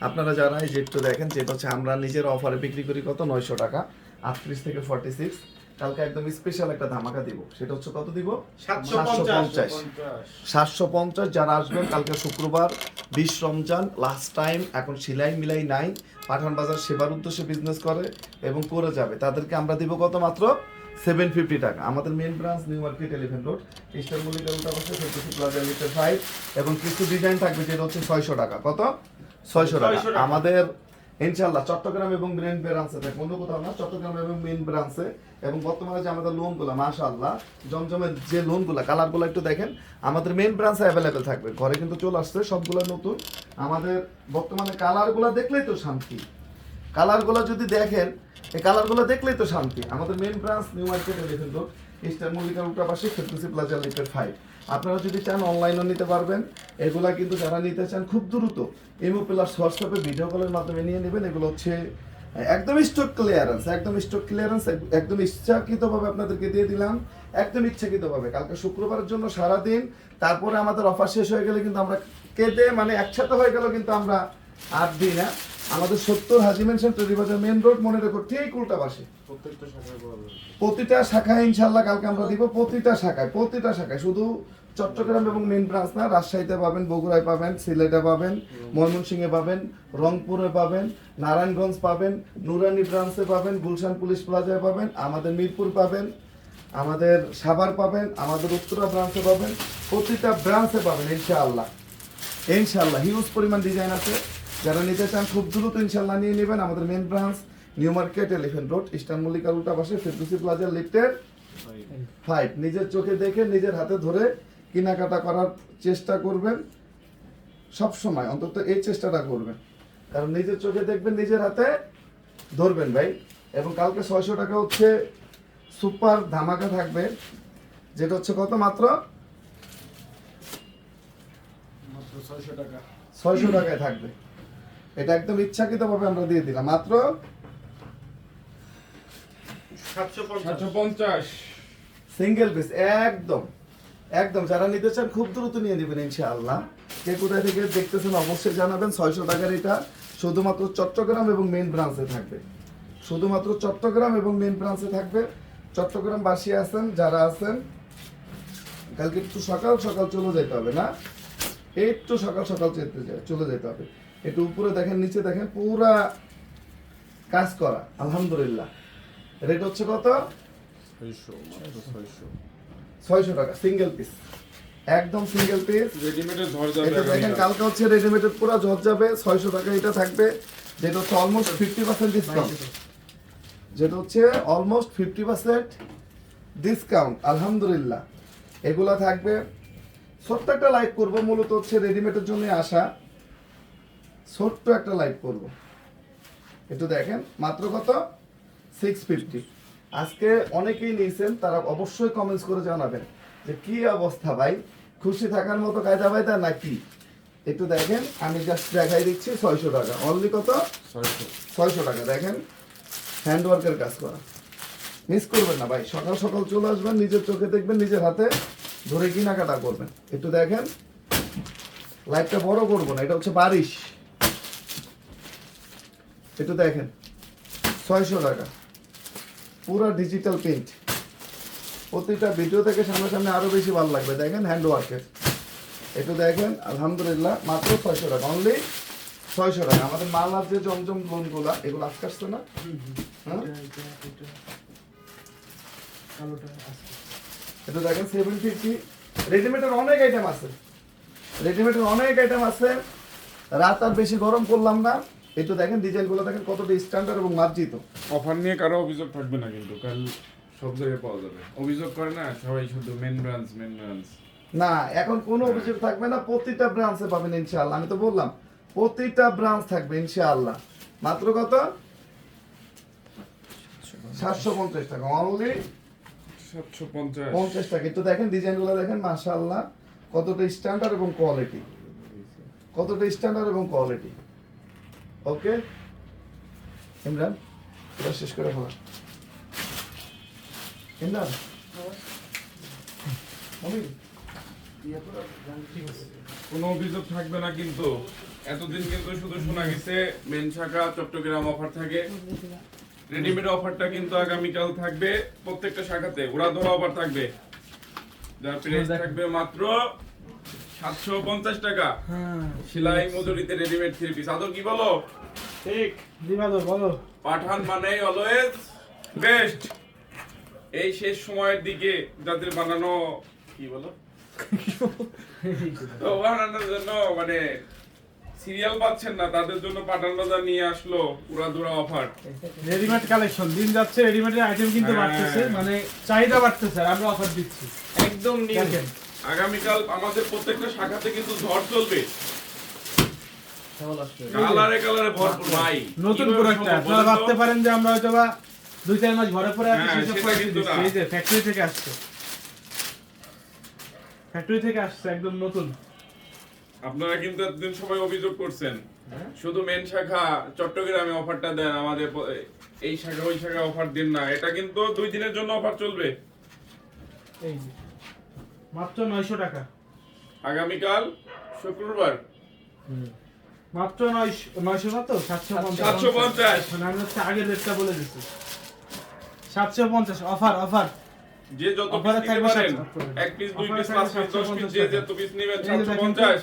আপনারা যারা এই জেটটা দেখেন যেটা হচ্ছে আমরা নিজের অফারে বিক্রি করি কত নয়শো টাকা আটত্রিশ থেকে ফর্টি সিক্স কালকে একদম স্পেশাল একটা ধামাকা দিব সেটা হচ্ছে কত দিব সাতশো পঞ্চাশ সাতশো পঞ্চাশ যারা আসবেন কালকে শুক্রবার বিশ রমজান লাস্ট টাইম এখন সিলাই মিলাই নাই পাঠান বাজার সেবার উদ্দেশ্যে বিজনেস করে এবং করে যাবে তাদেরকে আমরা দিব কত মাত্র সেভেন ফিফটি টাকা আমাদের main branch New Market eleven road Easter মল্লিকা উল্টা প্লাজা লিটার ফাইভ এবং কিছু ডিজাইন থাকবে যেটা হচ্ছে ছয়শো টাকা কত ছয়শো টাকা। আমাদের ইনশাল্লাহ চট্টগ্রাম এবং মেন ব্রাঞ্চে অন্য কোথাও না চট্টগ্রাম এবং মেন ব্রাঞ্চে এবং বর্তমানে যে আমাদের লোনগুলো মাশাআল্লাহ জমজমের যে লোনগুলো কালারগুলো একটু দেখেন আমাদের মেন ব্রাঞ্চে অ্যাভেলেবেল থাকবে। ঘরে কিন্তু চলে আসছে সবগুলো নতুন। আমাদের বর্তমানে কালারগুলো দেখলেই তো শান্তি। কালারগুলো যদি দেখেন এই কালারগুলো দেখলেই তো শান্তি। আমাদের main branch New Market eleven road Easter মল্লিকার উল্টা পাশে প্লাজা লিটার ফাইভ আপনারা যদি চান অনলাইনও নিতে পারবেন। এগুলা কিন্তু যারা নিতে চান, খুব দ্রুত ইমো প্লাস হোয়াটসঅ্যাপে ভিডিও কলের মাধ্যমে নিয়ে নেবেন। এগুলো হচ্ছে একদম স্টক ক্লিয়ারেন্স একদম স্টক ক্লিয়ারেন্স একদম ইচ্ছাকৃতভাবে আপনাদেরকে দিয়ে দিলাম। একদম ইচ্ছাকৃতভাবে। কালকে শুক্রবারের জন্য সারাদিন। তারপরে আমাদের অফার শেষ হয়ে গেলে কিন্তু আমরা কেটে মানে একসাথে হয়ে গেল কিন্তু আমরা আর দিই না। আমাদের সত্তর Haji mansion Teribazar main road মনে রেখো ঠিক উল্টা পাশে। প্রতিটা শাখায় ইনশাল্লাহ কালকে আমরা দিব প্রতিটা শাখায় প্রতিটা শাখায়। শুধু চট্টগ্রাম এবং মেন ব্রাঞ্চ না রাজশাহীতে পাবেন বগুড়ায় পাবেন সিলেটে পাবেন ময়মনসিংহে পাবেন রংপুরে পাবেন নারায়ণগঞ্জ পাবেন নুরানি ব্রাঞ্চে পাবেন গুলশান পুলিশ প্লাজায় পাবেন আমাদের মিরপুর পাবেন আমাদের সাভার পাবেন আমাদের উত্তরা ব্রাঞ্চে পাবেন প্রতিটা ব্রাঞ্চে পাবেন ইনশাআল্লাহ। ইনশাআল্লাহ হিউজ পরিমাণ ডিজাইন আছে। যারা নিতে চান খুব দ্রুত ইনশাআল্লাহ নিয়ে নেবেন আমাদের main branch new market elephant road eastern মল্লিকার উল্টা পাশে ফেরদুসি প্লাজার লিফটের ফাইভ নিজের চোখে দেখে নিজের হাতে ধরে কেনাকাটা করার চেষ্টা করবেন। সব সময় অন্তত এই চেষ্টাটা করবেন। কারণ নিজের চোখে দেখবেন নিজের হাতে ধরবেন ভাই। এবং কালকে ছয়শো টাকা হচ্ছে সুপার ধামাকা থাকবে। যেটা হচ্ছে কত মাত্র? 600 টাকা। ছয়শো টাকায় থাকবে। এটা একদম ইচ্ছাকৃতভাবে আমরা দিয়ে দিলাম। মাত্র 750 সাতশো পঞ্চাশ। সিঙ্গেল পিস একদম একদম। যারা নিতে চান খুব দ্রুত নিয়ে নেবেন ইনশাআল্লাহ। কে কোথায় থেকে দেখতেছেন অবশ্যই জানাবেন। ছয়শো টাকার এটা শুধুমাত্র চট্টগ্রাম এবং মেন ব্রাঞ্চে থাকবে। শুধুমাত্র চট্টগ্রাম এবং মেন ব্রাঞ্চে থাকবে। চট্টগ্রাম বাসী আছেন যারা আছেন কালকে একটু সকাল সকাল চলে যেতে হবে না? একটু সকাল সকাল যেতে চলে যেতে হবে। একটু উপরে দেখেন নিচে দেখেন পুরা কাজ করা আলহামদুলিল্লাহ। রেট হচ্ছে কত? ছয়শো টাকা সিঙ্গেল পিস একদম সিঙ্গেল পিস রেডিমেডের ঝড় যাবে এটা দেখেন কালকে হচ্ছে রেডিমেডের পুরো ঝড় যাবে ছয়শো টাকা এটা থাকবে। যেটা হচ্ছে অলমোস্ট ফিফটি পার্সেন্ট ডিসকাউন্ট যেটা হচ্ছে অলমোস্ট ফিফটি পার্সেন্ট ডিসকাউন্ট আলহামদুলিল্লাহ। এগুলা থাকবে। ছোট্ট একটা লাইক করব মূলত হচ্ছে রেডিমেডের জন্য আসা। ছোট্ট একটা লাইভ করব। একটু দেখেন মাত্র কত? সিক্স ফিফটি আজকে অনেকেই নিয়েছেন তারা অবশ্যই কমেন্টস করে জানাবেন যে কি অবস্থা ভাই? খুশি থাকার মতো কায়দা বায়দা নাকি? একটু দেখেন আমি জাস্ট দেখাই দিচ্ছি ছয়শো টাকা। অনলি কত? ছয়শো। ছয়শো টাকা। দেখেন হ্যান্ডওয়ার্কের কাজ করা। মিস করবেন না ভাই সকাল সকাল চলে আসবেন নিজের চোখে দেখবেন নিজের হাতে ধরে কেনাকাটা করবেন। একটু দেখেন লাইটটা বড় করব না এটা হচ্ছে বারিশ। একটু দেখেন। ছয়শো টাকা। পুরো ডিজিটাল প্রিন্ট প্রতিটা ভিডিও থেকে সামনে আরও বেশি ভালো লাগবে। দেখেন হ্যান্ড ওয়ার্কের একটু দেখেন আলহামদুলিল্লাহ মাত্র ছয়শো টাকা। অনলি ছয়শো টাকা। আমাদের মালার যে জমজম লোনগুলা এগুলো আজকে আসছে না? হ্যাঁ? এটা দেখেন সেভেন ফিফটি রেডিমেডের অনেক আইটেম আছে। রেডিমেডের অনেক আইটেম আছে। রাত আর বেশি গরম করলাম না। একটু দেখেন ডিজাইনগুলো দেখেন কতটা স্ট্যান্ডার্ড এবং মার্জিত। অফার নিয়ে কারও অভিযোগ থাকবে না কিন্তু কাল সব জায়গায় পাওয়া যাবে। অভিযোগ করে না সবাই শুধু মেন ব্রাঞ্চ মেন ব্রাঞ্চ না এখন কোনো অভিযোগ থাকবে না প্রতিটা ব্রাঞ্চে পাবেন ইনশাআল্লাহ। আমি তো বললাম প্রতিটা ব্রাঞ্চ থাকবে ইনশাআল্লাহ। মাত্র কত? সাতশো পঞ্চাশ টাকা অনলি সাতশো পঞ্চাশ। পঞ্চাশ টাকা। একটু দেখেন ডিজাইনগুলো দেখেন মাশাআল্লাহ কতটা স্ট্যান্ডার্ড এবং কোয়ালিটি কতটা স্ট্যান্ডার্ড এবং কোয়ালিটি ওকে ইমরান এটা শেষ করে ফেলা। ইমরান। কোনো অভিযোগ থাকবে না কিন্তু। এতদিন কিন্তু শুধু শোনা গেছে মেন শাখা চট্টগ্রাম অফার থাকে। রেডিমেড অফারটা কিন্তু আগামীকাল থাকবে প্রত্যেকটা শাখাতে। ওরা ধরা অফার থাকবে। যার প্রাইস থাকবে মাত্র সাতশো পঞ্চাশ টাকা। হ্যাঁ। সেলাই মজুরিতে রেডিমেড থ্রি পিস আদর কি বলো? ঠিক বলো। পাঠান মানে অলওয়েজ বেস্ট এই শেষ সময়ের দিকে যাদের বানানো কি বলো? তো বানানোর জন্য মানে সিরিয়াল পাচ্ছেন না তাদের জন্য পাঠান বাজার নিয়ে আসলো পুরা দুরা অফার রেডিমেড কালেকশন দিন যাচ্ছে রেডিমেডের আইটেম কিন্তু হ্যাঁ। বাড়তেছে মানে চাহিদা বাড়তেছে আর আমরা অফার দিচ্ছি। একদম দেখেন। আগামীকাল আমাদের প্রত্যেকটা শাখাতে কিন্তু ঝড় চলবে। কালারে কালারে ভরপুর ভাই। নতুন প্রোডাক্ট আপনারা ভাবতে পারেন যে আমরা হয়তো বা দুই চার মাস ঘরে পরে আছি হ্যাঁ, সেসব। এই যে ফ্যাক্টরি থেকে আসছে। ফ্যাক্টরি থেকে আসছে একদম নতুন। আপনারা কিন্তু এতদিন সবাই অভিযোগ করছেন। হ্যাঁ। শুধু মেন শাখা চট্টগ্রামে অফারটা দেন আমাদের এই শাখা ওই শাখা অফার দিন না। এটা কিন্তু দুই দিনের জন্য অফার চলবে। এই যে। মাত্র নয়শো টাকা। আগামীকাল শুক্রবার। মাত্র নয়শো না সাতশো পঞ্চাশ। সাতশো পঞ্চাশ। মানে আমি হচ্ছে আগের রেটটা বলে দিচ্ছি। সাতশো পঞ্চাশ। Offer offer. যে যত পিস নিতে পারেন এক পিস দুই পিস পাঁচ পিস দশ পিস যে যত পিস নেবেন সাতশো পঞ্চাশ।